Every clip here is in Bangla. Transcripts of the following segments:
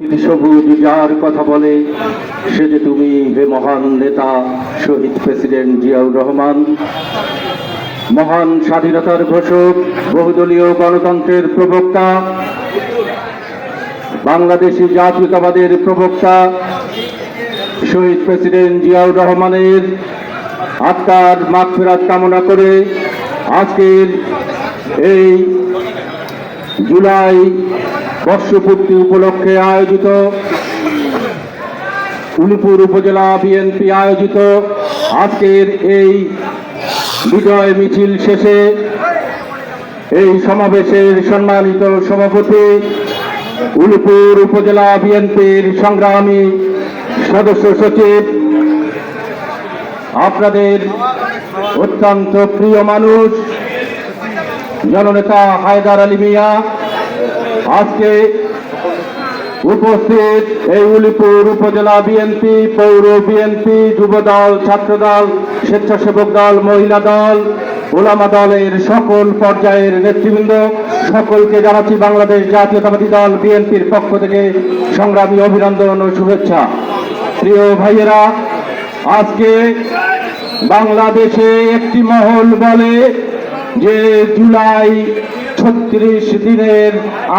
সবুজ যার কথা বলে, সে যে তুমি হে মহান নেতা, শহীদ প্রেসিডেন্ট জিয়াউর রহমান, মহান স্বাধীনতার ঘোষক, বহুদলীয় গণতন্ত্রের প্রবক্তা, বাংলাদেশি জাতীয়তাবাদের প্রবক্তা, শহীদ প্রেসিডেন্ট জিয়াউর রহমানের আত্মার মাগফিরাত কামনা করে আজকের এই জুলাই বর্ষপূর্তি উপলক্ষে আয়োজিত উলিপুর উপজেলা বিএনপি আয়োজিত আজকের এই বিজয় মিছিল শেষে এই সমাবেশের সম্মানিত সভাপতি উলিপুর উপজেলা বিএনপির সংগ্রামী সদস্য সচিব, আপনাদের অত্যন্ত প্রিয় মানুষ, জননেতা হায়দার আলী মিয়া আজকে উপস্থিত এই উলিপুর উপজেলা বিএনপি, পৌর বিএনপি যুবদল ছাত্রদল স্বেচ্ছাসেবক দল, মহিলা দল, ওলামা দলের সকল পর্যায়ের নেতৃবৃন্দ, সকলকে জানাচ্ছি বাংলাদেশ জাতীয়তাবাদী দল বিএনপির পক্ষ থেকে সংগ্রামী অভিনন্দন ও শুভেচ্ছা। প্রিয় ভাইয়েরা, আজকে বাংলাদেশে একটি মহল বলে যে জুলাই ছত্রিশ দিনের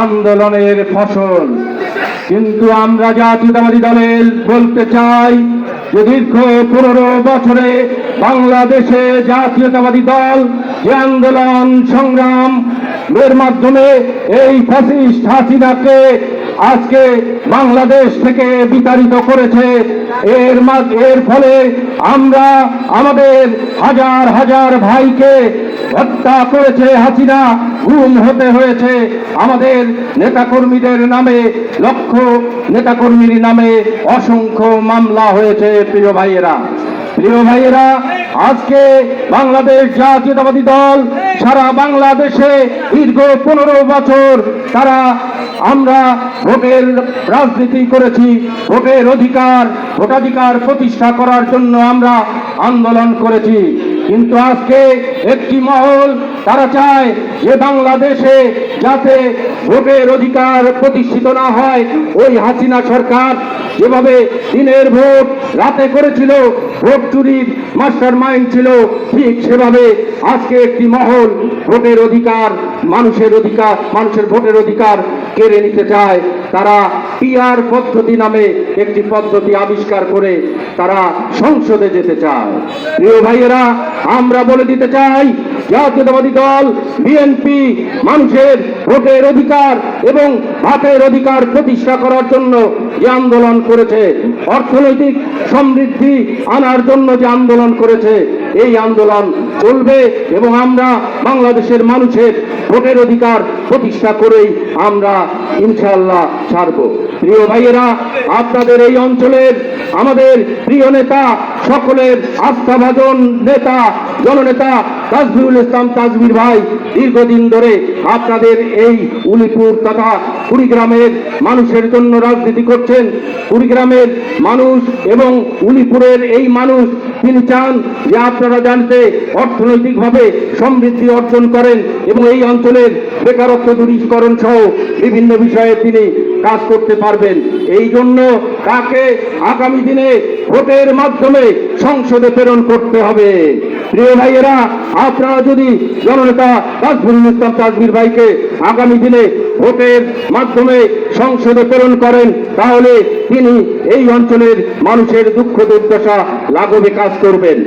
আন্দোলনের ফসল। কিন্তু আমরা জাতীয়তাবাদী দলের বলতে চাই যে দীর্ঘ পনেরো বছরে বাংলাদেশে জাতীয়তাবাদী দল যে আন্দোলন সংগ্রাম এর মাধ্যমে এই ফ্যাসিস্ট হাসিনাকে আজকে বাংলাদেশ থেকে বিতাড়িত করেছে, এর এর ফলে আমরা আমাদের হাজার হাজার ভাইকে হত্যা করেছে হাসিনা, গুম হতে হয়েছে আমাদের নেতাকর্মীদের নামে, লক্ষ নেতাকর্মীর নামে অসংখ্য মামলা হয়েছে প্রিয় ভাইয়েরা। প্রিয় ভাইয়েরা, আজকে বাংলাদেশ জাতীয়তাবাদী দল সারা বাংলাদেশে দীর্ঘ পনেরো বছর তারা আমরা ভোটের রাজনীতি করেছি, ভোটের অধিকার, ভোটাধিকার প্রতিষ্ঠা করার জন্য আমরা আন্দোলন করেছি। কিন্তু আজকে একটি মহল তারা চায় যে বাংলাদেশে যাতে ভোটের অধিকার প্রতিষ্ঠিত না হয়। ওই হাসিনা সরকার যেভাবে দিনের ভোট রাতে করেছিল, ভোট চুরির মাস্টার মাইন্ড ছিল, ঠিক সেভাবে আজকে একটি মহল ভোটের অধিকার, মানুষের অধিকার, মানুষের ভোটের অধিকার কেড়ে নিতে চায়। তারা পিআর পদ্ধতি নামে একটি পদ্ধতি আবিষ্কার করে তারা সংসদে যেতে চায়। প্রিয় ভাইয়েরা, আমরা বলে দিতে চাই জাতীয়তাবাদী দল বিএনপি মানুষের ভোটের অধিকার এবং ভাতের অধিকার প্রতিষ্ঠা করার জন্য যে আন্দোলন করেছে, অর্থনৈতিক সমৃদ্ধি আনার জন্য যে আন্দোলন করেছে, এই আন্দোলন চলবে এবং আমরা বাংলাদেশের মানুষের ভোটের অধিকার প্রতিষ্ঠা করেই আমরা ইনশাল্লাহ ছাড়ব। প্রিয় ভাইয়েরা, আপনাদের এই অঞ্চলের আমাদের প্রিয় নেতা, সকলের আস্থাভাজন নেতা, জননেতা তাজবিরুল ইসলাম তাজবির ভাই, দীর্ঘদিন ধরে আপনাদের এই উলিপুর তথা কুড়িগ্রামের মানুষের জন্য রাজনীতি করছেন। কুড়িগ্রামের মানুষ এবং উলিপুরের এই মানুষ, তিনি চান যে আপনারা জানতে অর্থনৈতিকভাবে সমৃদ্ধি অর্জন করেন এবং এই অঞ্চলের বেকারত্ব দূরীকরণ সহ বিভিন্ন বিষয়ে তিনি কাজ করতে পারবেন। এই জন্য তাকে আগামী দিনে ভোটের মাধ্যমে সংসদে প্রেরণ করতে হবে। প্রিয় ভাইয়েরা, আপনারা যদি জননেতা তাজবুল ইসলাম তাজবির ভাইকে আগামী দিনে ভোটের মাধ্যমে সংসদে প্রেরণ করেন, তাহলে তিনি এই অঞ্চলের মানুষের দুঃখ দুর্দশা লাঘবে কাজ করবেন।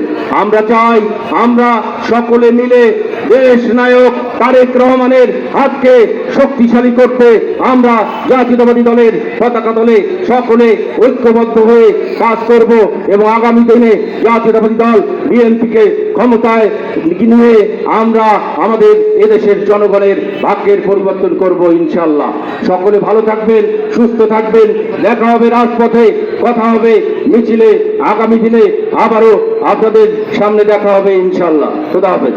আমরা চাই আমরা সকলে মিলে দেশ নায়ক তারেক রহমানের হাতকে শক্তিশালী করতে আমরা জাতীয়তাবাদী দলের পতাকা দলে সকলে ঐক্যবদ্ধ হয়ে কাজ করব এবং আগামী দিনে জাতীয়তাবাদী দল বিএনপিকে ক্ষমতায় নিয়ে আমরা আমাদের এদেশের জনগণের ভাগ্যের পরিবর্তন করব ইনশাল্লাহ সকলে ভালো থাকবেন, সুস্থ থাকবেন, দেখা হবে রাজপথে, কথা হবে মিছিলে, আগামী দিনে আবারও আপনাদের সামনে দেখা হবে ইনশাল্লাহ খোদা হাফেজ।